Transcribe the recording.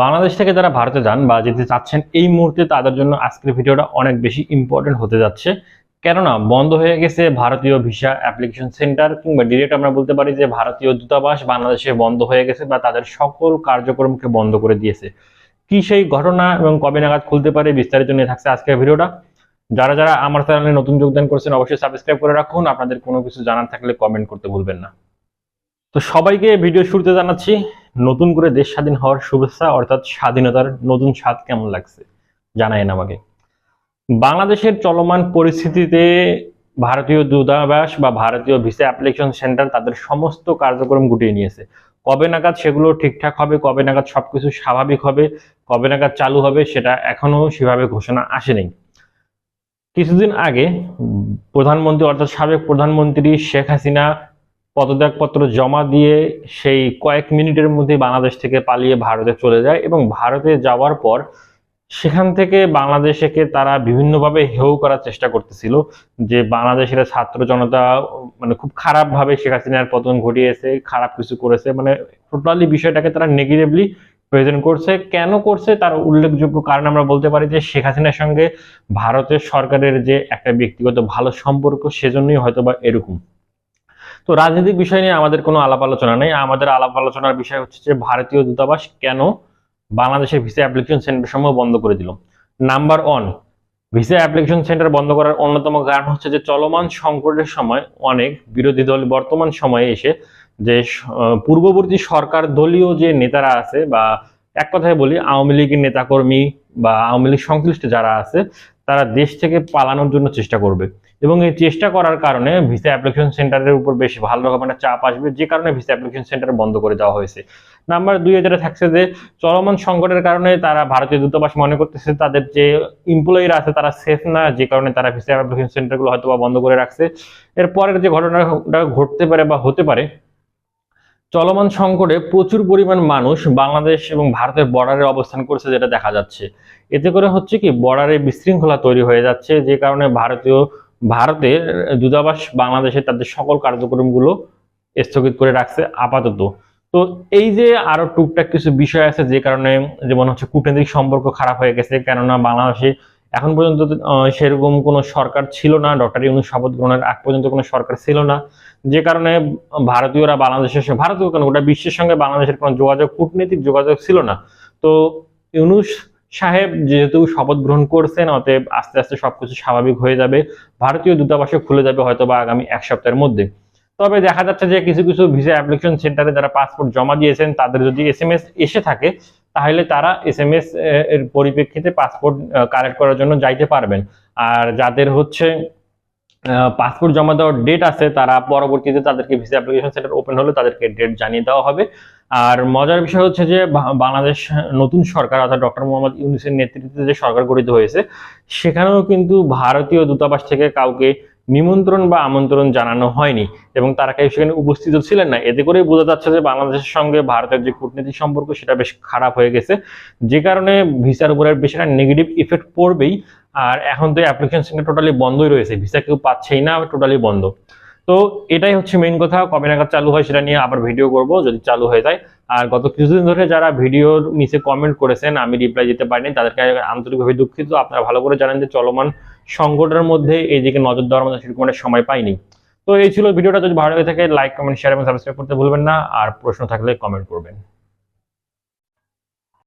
বাংলাদেশ থেকে যারা ভারতে যান বা যেতে চাচ্ছেন, এই মুহূর্তে তাদের জন্য আজকের ভিডিওটা অনেক বেশি ইম্পর্টেন্ট হতে যাচ্ছে। কেননা, বন্ধ হয়ে গেছে ভারতীয় ভিসা অ্যাপ্লিকেশন সেন্টার কিংবা ডিরেক্ট আমরা বলতে পারি যে ভারতীয় দূতাবাস বাংলাদেশে বন্ধ হয়ে গেছে বা তাদের সকল কার্যক্রমকে বন্ধ করে দিয়েছে। কি সেই ঘটনা এবং কবে নাগাদ খুলতে পারে বিস্তারিত নিয়ে থাকছে আজকের ভিডিওটা। যারা যারা আমার চ্যানেলে নতুন যোগদান করছেন, অবশ্যই সাবস্ক্রাইব করে রাখুন। আপনাদের কোনো কিছু জানার থাকলে কমেন্ট করতে ভুলবেন না। তো সবাইকে ভিডিও শুরুতে জানাচ্ছি নতুন করে দেশ স্বাধীন হওয়ার শুভেচ্ছা, অর্থাৎ স্বাধীনতার নতুন স্বাদ কেমন লাগছে? জানাইন আমাকে। বাংলাদেশের চলমান পরিস্থিতিতে ভারতীয় দূতাবাস বা ভারতীয় ভিসা অ্যাপ্লিকেশন সেন্টার তাদের সমস্ত কার্যক্রম গুটিয়ে নিয়েছে। কবে নাগাদ সেগুলো ঠিকঠাক হবে, কবে নাগাদ সবকিছু স্বাভাবিক হবে, কবে নাগাদ চালু হবে, সেটা এখনও সেভাবে ঘোষণা আসেনি। কিছুদিন আগে প্রধানমন্ত্রী, অর্থাৎ সাবেক প্রধানমন্ত্রী শেখ হাসিনা পদত্যাগপত্র জমা দিয়ে সেই কয়েক মিনিটের মধ্যে বাংলাদেশ থেকে পালিয়ে ভারতে চলে যায় এবং ভারতে যাওয়ার পর সেখান থেকে বাংলাদেশকে তারা বিভিন্নভাবে হেউ করার চেষ্টা করতেছিল যে বাংলাদেশের ছাত্র জনতা মানে খুব খারাপভাবে শেখ হাসিনার পতন ঘটিয়েছে, খারাপ কিছু করেছে মানে টোটালি বিষয়টাকে তারা নেগেটিভলি প্রেজেন্ট করছে। কেন করছে তার উল্লেখযোগ্য কারণ আমরা বলতে পারি যে শেখ হাসিনার সঙ্গে ভারতের সরকারের যে একটা ব্যক্তিগত ভালো সম্পর্ক সেজন্যই হয়তো বা এরকম। তো রাজনৈতিক বিষয় নিয়ে আমাদের কোনো আলাপ আলোচনা নেই। আমাদের আলাপ আলোচনার বিষয় হচ্ছে যে ভারতীয় দূতাবাস কেন বাংলাদেশের ভিসা অ্যাপ্লিকেশন সেন্টার সমূহ বন্ধ করে দিল? Number one, visa application centre বন্ধ করার অন্যতম কারণ হচ্ছে যে চলমান সংকটের সময় অনেক বিরোধী দল বর্তমান সময়ে এসে যে পূর্ববর্তী সরকার দলীয় যে নেতারা আছে বা এক কথায় বলি আওয়ামী লীগের নেতাকর্মী বা আওয়ামী লীগ সংশ্লিষ্ট যারা আছে, তারা দেশ থেকে পালানোর জন্য চেষ্টা করবে। এবং এই চেষ্টা করার কারণে ভিসা অ্যাপ্লিকেশন সেন্টারের উপর বেশ ভালো রকমের একটা চাপ আসবে, যে কারণে ভিসা অ্যাপ্লিকেশন সেন্টার বন্ধ করে দেওয়া হয়েছে। নাম্বার দুই যেটা থাকছে যে, চলমান সংকটের কারণে তারা ভারতীয় দূতাবাস মনে করতেছে তাদের যে এমপ্লয়িরা আছে তারা সেফ না, যে কারণে তারা ভিসা অ্যাপ্লিকেশন সেন্টারগুলো হয়তো বা বন্ধ করে রাখছে। এর পরের যে ঘটনাটা ঘটতে পারে বা হতে পারে, চলমান সংকটে প্রচুর পরিমাণ মানুষ বাংলাদেশ এবং ভারতের বর্ডারে অবস্থান করছে যেটা দেখা যাচ্ছে। এতে করে হচ্ছে কি, বর্ডারে বিশৃঙ্খলা তৈরি হয়ে যাচ্ছে, যে কারণে ভারতীয় ভারতের দূতাবাস বাংলাদেশে তাদের সকল কার্যক্রমগুলো স্থগিত করে রাখছে আপাতত। তো এই যে আরও টুকটাক কিছু বিষয় আছে যে কারণে যেমন হচ্ছে কূটনৈতিক সম্পর্ক খারাপ হয়ে গেছে, কেননা বাংলাদেশে এখন পর্যন্ত সেরকম কোনো সরকার ছিল না, ডক্টর ইউনুস শপথ গ্রহণের আগ পর্যন্ত কোনো সরকার ছিল না। যে কারণে ভারতীয়রা বাংলাদেশের ভারতীয় কেন? গোটা বিশ্বের সঙ্গে বাংলাদেশের কোনো যোগাযোগ, কূটনৈতিক যোগাযোগ ছিল না। তো ইউনুস সাহেব যেহেতু শপথ গ্রহণ করছেন, অতএব আস্তে আস্তে সবকিছু স্বাভাবিক হয়ে যাবে। ভারতীয় দূতাবাসে খুলে যাবে হয়তো বা আগামী এক সপ্তাহের মধ্যে। তবে দেখা যাচ্ছে যে কিছু কিছু ভিসা অ্যাপ্লিকেশন সেন্টারে যারা পাসপোর্ট জমা দিয়েছেন, তাদের যদি এস এসে থাকে, তাহলে তারা এস এম এস এর পরিপ্রেক্ষিতে পাসপোর্ট কালেক্ট করার জন্য যাইতে পারবেন। আর যাদের হচ্ছে পাসপোর্ট জমা দেওয়ার ডেট আছে, তারা পরবর্তীতে তাদেরকে ভিসা অ্যাপ্লিকেশন সেন্টার ওপেন হলে তাদেরকে ডেট জানিয়ে দেওয়া হবে। আর মজার বিষয় হচ্ছে যে বাংলাদেশ নতুন সরকার, অর্থাৎ ডক্টর মোহাম্মদ ইউনুসের নেতৃত্বে যে সরকার গঠিত হয়েছে, সেখানেও কিন্তু ভারতীয় দূতাবাস থেকে কাউকে নিমন্ত্রণ বা আমন্ত্রণ জানানো হয়নি এবং তারা কেউ সেখানে উপস্থিত ছিলেন না। এতে করেই বোঝা যাচ্ছে যে বাংলাদেশের সঙ্গে ভারতের যে কূটনৈতিক সম্পর্ক, সেটা বেশ খারাপ হয়ে গেছে। যে কারণে ভিসার উপরে বেশ একটা নেগেটিভ ইফেক্ট পড়বেই। আর এখন তো অ্যাপ্লিকেশন সেন্টার টোটালি বন্ধই রয়েছে। ভিসা কেউ পাচ্ছেই না টোটালি বন্ধ। তো এটাই হচ্ছে মেইন কথা। কবে নাগাদ চালু হয় সেটা নিয়ে আবার ভিডিও করব, যদি চালু হয়ে যায়। আর গত কিছুদিন ধরে যারা ভিডিওর নিচে কমেন্ট করেছেন, আমি রিপ্লাই দিতে পারিনি, তাদেরকে আন্তরিকভাবে দুঃখিত। আপনারা ভালো করে জানেন যে চলমান সংকটের মধ্যে এইদিকে নজর দেওয়ার মধ্যে সেরকম সময় পাইনি। তো এই ছিল ভিডিওটা যদি ভালো হয়ে থাকে লাইক কমেন্ট শেয়ার এবং সাবস্ক্রাইব করতে ভুলবেন না। আর প্রশ্ন থাকলে কমেন্ট করবেন।